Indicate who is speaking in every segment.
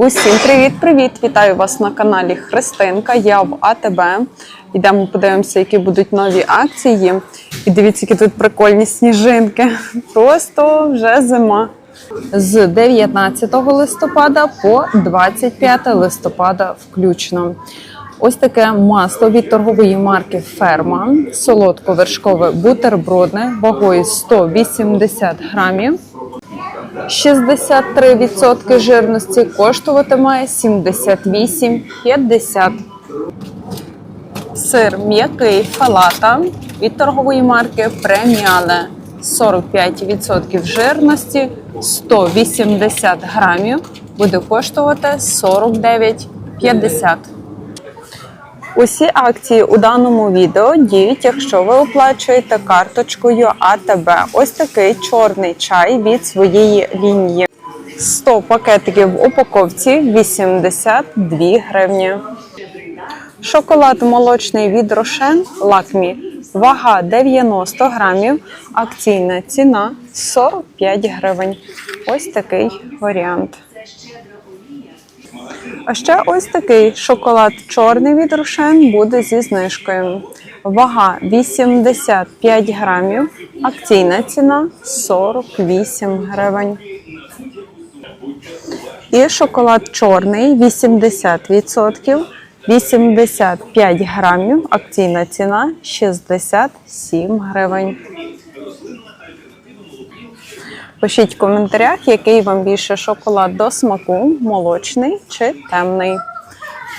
Speaker 1: Усім привіт-привіт! Вітаю вас на каналі Христинка. Я в АТБ. Йдемо подивимося, які будуть нові акції. І дивіться, які тут прикольні сніжинки. Просто вже зима. З 19 листопада по 25 листопада включно. Ось таке масло від торгової марки Ферма, солодко-вершкове бутербродне вагою 180 грамів. 63% жирності коштуватиме 78,50. Сир м'який фалата від торгової марки Преміале 45% жирності 180 грамів буде коштувати 49,50. Усі акції у даному відео діють, якщо ви оплачуєте карточкою АТБ. Ось такий чорний чай від своєї лінії. 100 пакетиків в упаковці 82 гривні. Шоколад молочний від Рошен Лакмі. Вага 90 грамів. Акційна ціна 45 гривень. Ось такий варіант. А ще ось такий шоколад чорний від Рошен буде зі знижкою. Вага 85 грамів. Акційна ціна 48 гривень. І шоколад чорний 80%. 85 грамів. Акційна ціна 67 гривень. Пишіть в коментарях, який вам більше шоколад до смаку, молочний чи темний.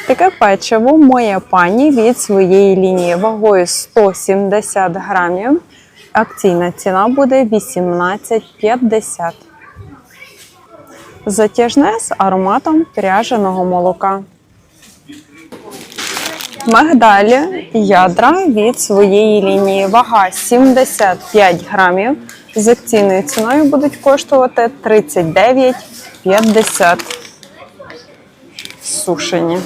Speaker 1: Таке печиво моя пані від своєї лінії вагою 170 грамів. Акційна ціна буде 18,50. Затяжне з ароматом пряженого молока. Мигдалі ядра від своєї лінії. Вага 75 грамів. З акційною ціною будуть коштувати 39,50 сушені.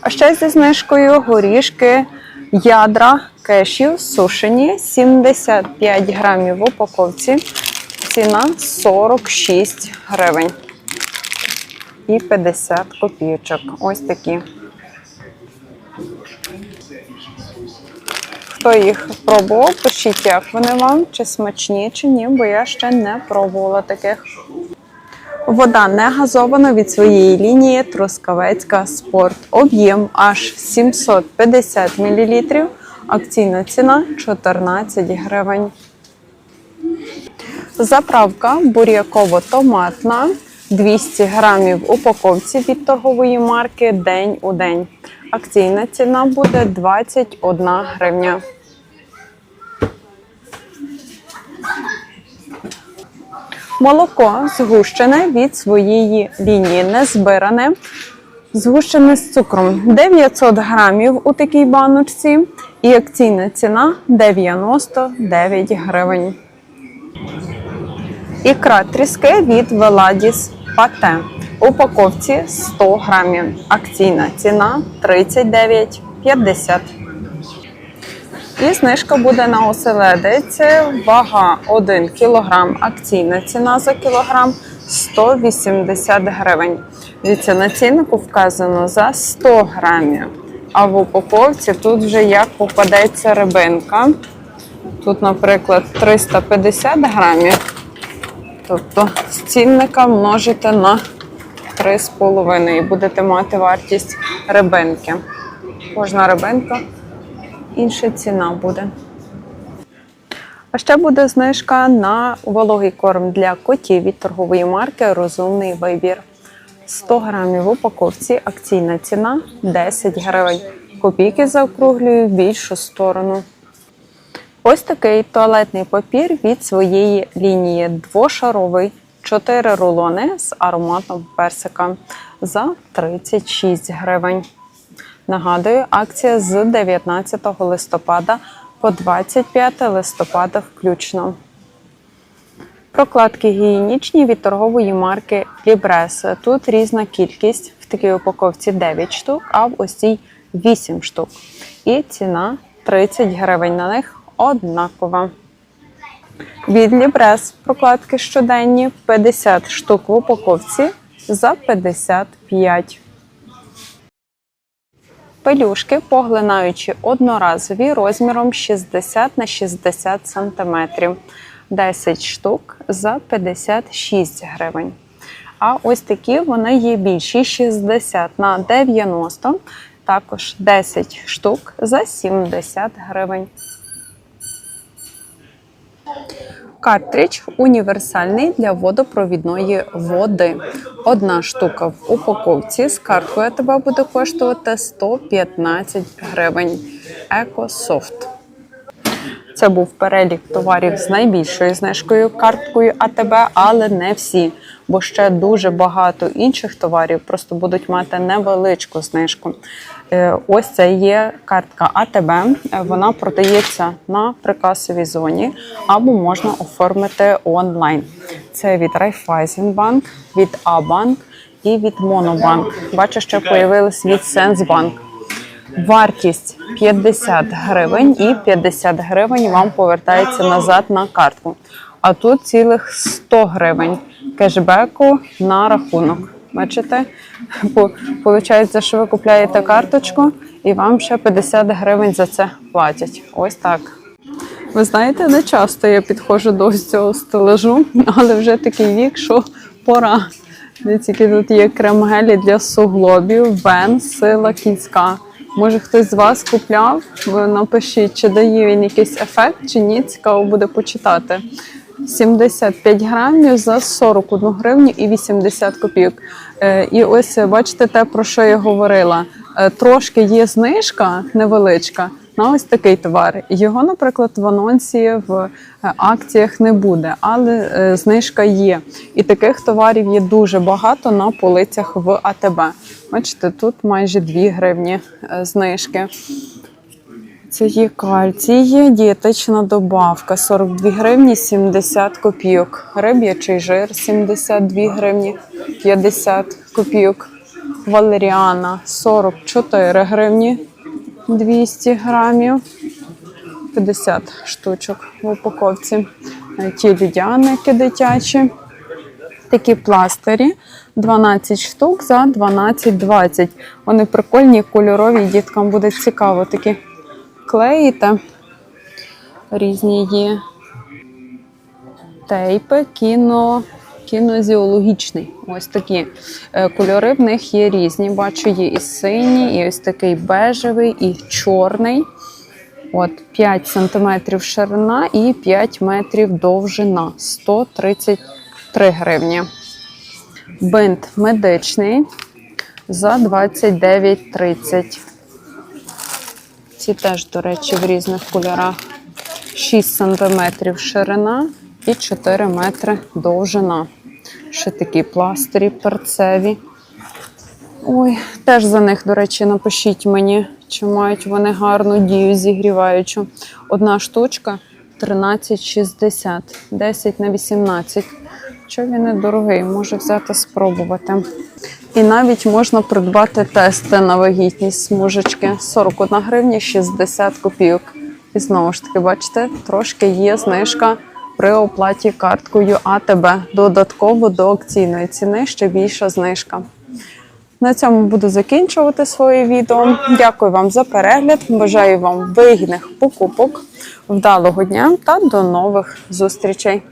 Speaker 1: А ще зі знижкою горішки ядра кешів сушені 75 грамів в упаковці. Ціна 46 гривень і 50 копійочок. Ось такі. Хто їх пробував, пишіть, як вони вам, чи смачні, чи ні, бо я ще не пробувала таких. Вода не газована від своєї лінії Трускавецька спорт. Об'єм аж 750 мл. Акційна ціна 14 гривень. Заправка буряково-томатна 200 грамів упаковці від торгової марки День у день. Акційна ціна буде 21 гривня. Молоко згущене від своєї лінії, не збиране. Згущене з цукром 900 грамів у такій баночці. І акційна ціна 99 гривень. Ікра тріски від Веладіс Пате. Упаковці 100 грамів. Акційна ціна 39,50. І знижка буде на оселедець. Вага 1 кг. Акційна ціна за кілограм 180 гривень. Дивіться, на ціннику вказано за 100 грамів. А в упаковці тут вже як попадеться рибинка. Тут, наприклад, 350 грамів. Тобто з цінника множите на 3,5 і будете мати вартість рибинки. Кожна рибинка інша ціна буде. А ще буде знижка на вологий корм для котів від торгової марки Розумний вибір. 100 грамів в упаковці, акційна ціна 10 гривень. Копійки заокруглюю в більшу сторону. Ось такий туалетний папір від своєї лінії двошаровий. 4 рулони з ароматом персика за 36 гривень. Нагадую, акція з 19 листопада по 25 листопада включно. Прокладки гігієнічні від торгової марки Libresse. Тут різна кількість. В такій упаковці 9 штук, а в ось цій 8 штук. І ціна 30 гривень на них однакова. Від Лібрес прокладки щоденні 50 штук в упаковці за 55. Пелюшки, поглинаючі одноразові розміром 60 на 60 см. 10 штук за 56 гривень. А ось такі вони є більші 60 на 90, також 10 штук за 70 гривень. Картридж універсальний для водопровідної води. Одна штука в упаковці з карткою тебе буде коштувати 115 гривень. Екософт. Це був перелік товарів з найбільшою знижкою карткою АТБ, але не всі, бо ще дуже багато інших товарів просто будуть мати невеличку знижку. Е, Ось це є картка АТБ. Е, Вона продається на прикасовій зоні або можна оформити онлайн. Це від Raiffeisenbank, від А-банк і від Монобанк. Бачу, що появилась від Сенсбанк. Вартість 50 гривень і 50 гривень вам повертається назад на картку. А тут цілих 100 гривень кешбеку на рахунок. Бачите? По- Получається, що ви купляєте карточку і вам ще 50 гривень за це платять. Ось так. Ви знаєте, не часто я підходжу до цього стелажу, але вже такий вік, що пора. Дивіться, які тут є крем-гелі для суглобів, вен, сила кінська. Може хтось з вас купляв? Ви напишіть, чи дає він якийсь ефект, чи ні. Цікаво буде почитати. 75 грамів за 41 гривню і 80 копійок. Е, І ось бачите те, про що я говорила. Е, Трошки є знижка невеличка на ось такий товар. Його, наприклад, в анонсі в е, акціях не буде, але е, знижка є. І таких товарів є дуже багато на полицях в АТБ. Бачите, тут майже 2 гривні е, знижки. Це є кальцій, дієтична добавка 42 гривні 70 копійок. Риб'ячий жир 72 гривні 50 копійок. Валеріана 44 гривні 200 грамів. 50 штучок в упаковці. Ті людяники дитячі. Такі пластирі 12 штук за 12,20. Вони прикольні, кольорові, діткам буде цікаво такі клеїте. Різні є тейпи, кіно, кінозіологічний. Ось такі Е, кольори в них є різні. Бачу, є і синій, і ось такий бежевий, і чорний. От 5 см ширина і 5 метрів довжина 133 гривні. Бинт медичний за 29,30. Ці теж, до речі, в різних кольорах. 6 см ширина і 4 метри довжина. Ще такі пластирі перцеві. Ой, теж за них, до речі, напишіть мені, чи мають вони гарну дію зігріваючу. Одна штучка 13,60, 10 на 18. Що він недорогий, може взяти спробувати. І навіть можна придбати тести на вагітність смужечки 41 гривня 60 копійок. І знову ж таки, бачите, трошки є знижка при оплаті карткою АТБ. Додатково до акційної ціни ще більша знижка. На цьому буду закінчувати своє відео. Дякую вам за перегляд. Бажаю вам вигідних покупок, вдалого дня та до нових зустрічей.